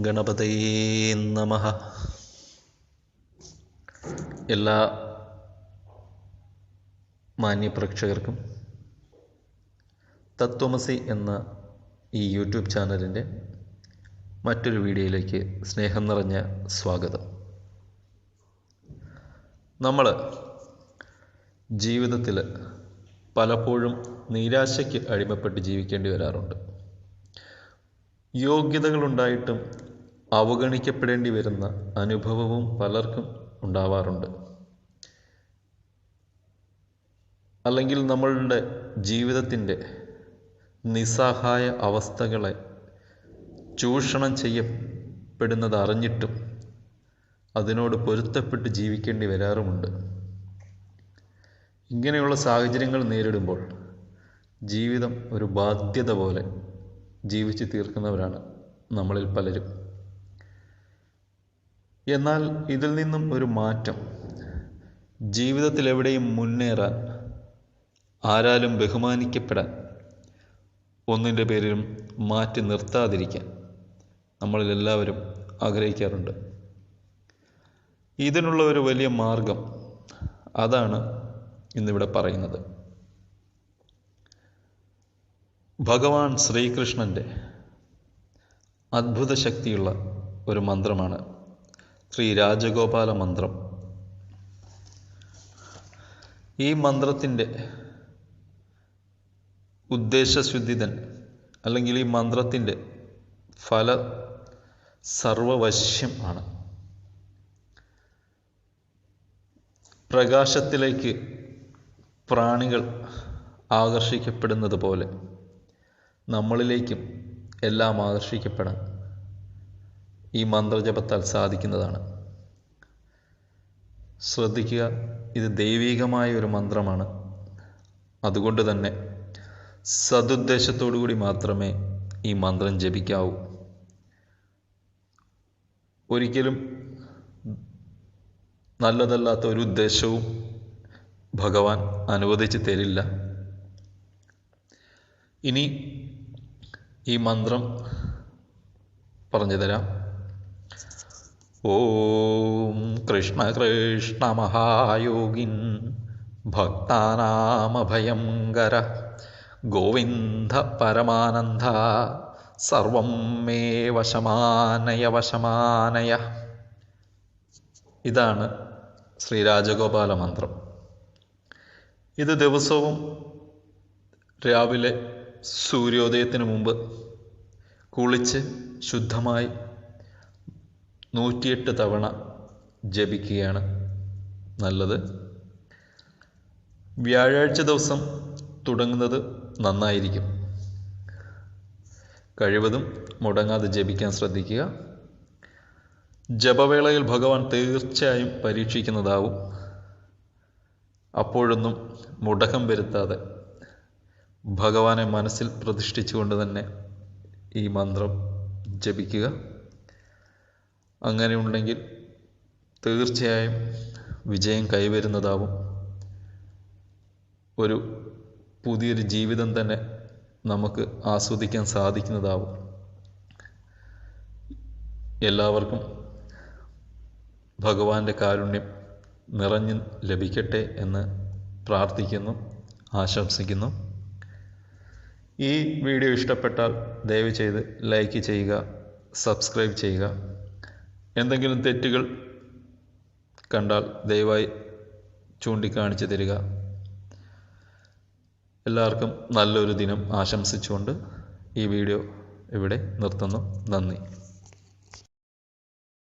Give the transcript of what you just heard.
ഗണപതയേ നമ. എല്ലാ മാന്യപ്രേക്ഷകർക്കും തത്വമസി എന്ന ഈ യൂട്യൂബ് ചാനലിന്റെ മറ്റൊരു വീഡിയോയിലേക്ക് സ്നേഹം നിറഞ്ഞ സ്വാഗതം. നമ്മൾ ജീവിതത്തിൽ പലപ്പോഴും നിരാശയ്ക്ക് അടിമപ്പെട്ട് ജീവിക്കേണ്ടി വരാറുണ്ട്. യോഗ്യതകളുണ്ടായിട്ടും അവഗണിക്കപ്പെടേണ്ടി വരുന്ന അനുഭവവും പലർക്കും ഉണ്ടാവാറുണ്ട്. അല്ലെങ്കിൽ നമ്മളുടെ ജീവിതത്തിന്റെ നിസ്സഹായ അവസ്ഥകളെ ചൂഷണം ചെയ്യപ്പെടുന്നത് അറിഞ്ഞിട്ടും അതിനോട് പൊരുത്തപ്പെട്ട് ജീവിക്കേണ്ടി വരാറുമുണ്ട്. ഇങ്ങനെയുള്ള സാഹചര്യങ്ങൾ നേരിടുമ്പോൾ ജീവിതം ഒരു ബാധ്യത പോലെ ജീവിച്ചു തീർക്കുന്നവരാണ് നമ്മളിൽ പലരും. എന്നാൽ ഇതിൽ നിന്നും ഒരു മാറ്റം. ജീവിതത്തിൽ എവിടെയും മുന്നേറാൻ ആരാലും ബഹുമാനിക്കപ്പെടാൻ ഒന്നിന്റെ പേരിലും മാറ്റി നിർത്താതിരിക്കാൻ നമ്മളിൽ എല്ലാവരും ആഗ്രഹിക്കാറുണ്ട്. ഇതിനുള്ള ഒരു വലിയ മാർഗം അതാണ് ഇന്നിവിടെ പറയുന്നത്. ഭഗവാൻ ശ്രീകൃഷ്ണന്റെ അത്ഭുത ശക്തിയുള്ള ഒരു മന്ത്രമാണ് ശ്രീ രാജഗോപാല മന്ത്രം. ഈ മന്ത്രത്തിന്റെ ഉദ്ദേശശുദ്ധിതൻ അല്ലെങ്കിൽ ഈ മന്ത്രത്തിന്റെ ഫല സർവവശ്യം ആണ്. പ്രകാശത്തിലേക്ക് പ്രാണികൾ ആകർഷിക്കപ്പെടുന്നത് പോലെ നമ്മളിലേക്കും എല്ലാം ആകർഷിക്കപ്പെടാൻ ഈ മന്ത്രജപത്താൽ സാധിക്കുന്നതാണ്. ശ്രദ്ധിക്കുക ഇത് ദൈവികമായ ഒരു മന്ത്രമാണ്. അതുകൊണ്ട് തന്നെ സതുദ്ദേശത്തോടു കൂടി മാത്രമേ ഈ മന്ത്രം ജപിക്കാവൂ. ഒരിക്കലും നല്ലതല്ലാത്ത ഒരു ഉദ്ദേശവും ഭഗവാൻ അനുവദിച്ച് തരില്ല. ഇനി ഈ മന്ത്രം പറഞ്ഞു തരാം. ഓം കൃഷ്ണ കൃഷ്ണ മഹായോഗിൻ ഭക്താനാമഭയങ്കര ഗോവിന്ദ പരമാനന്ദ സർവം മേ വശമാനയ വശമാനയ. ഇതാണ് ശ്രീരാജഗോപാല മന്ത്രം. ഇത് ദിവസവും രാവിലെ സൂര്യോദയത്തിന് മുമ്പ് കുളിച്ച് ശുദ്ധമായി നൂറ്റിയെട്ട് തവണ ജപിക്കുകയാണ് നല്ലത്. വ്യാഴാഴ്ച ദിവസം തുടങ്ങുന്നത് നന്നായിരിക്കും. കഴിവതും മുടങ്ങാതെ ജപിക്കാൻ ശ്രദ്ധിക്കുക. ജപവേളയിൽ ഭഗവാൻ തീർച്ചയായും പരീക്ഷിക്കുന്നതാവും. അപ്പോഴൊന്നും മുടക്കം വരുത്താതെ ഭഗവാനെ മനസ്സിൽ പ്രതിഷ്ഠിച്ചുകൊണ്ട് തന്നെ ഈ മന്ത്രം ജപിക്കുക. അങ്ങനെ ഉണ്ടെങ്കിൽ തീർച്ചയായും വിജയം കൈവരുന്നതാവും. ഒരു പുതിയൊരു ജീവിതം തന്നെ നമുക്ക് ആസ്വദിക്കാൻ സാധിക്കുന്നതാവും. എല്ലാവർക്കും ഭഗവാന്റെ കാരുണ്യം നിറഞ്ഞു ലഭിക്കട്ടെ എന്ന് പ്രാർത്ഥിക്കുന്നു ആശംസിക്കുന്നു. ഈ വീഡിയോ ഇഷ്ടപ്പെട്ടാൽ ദയവ് ചെയ്ത് ലൈക്ക് ചെയ്യുക സബ്സ്ക്രൈബ് ചെയ്യുക. എന്തെങ്കിലും തെറ്റുകൾ കണ്ടാൽ ദയവായി ചൂണ്ടിക്കാണിച്ചു തരിക. എല്ലാവർക്കും നല്ലൊരു ദിനം ആശംസിച്ചുകൊണ്ട് ഈ വീഡിയോ ഇവിടെ നിർത്തുന്നു. നന്ദി.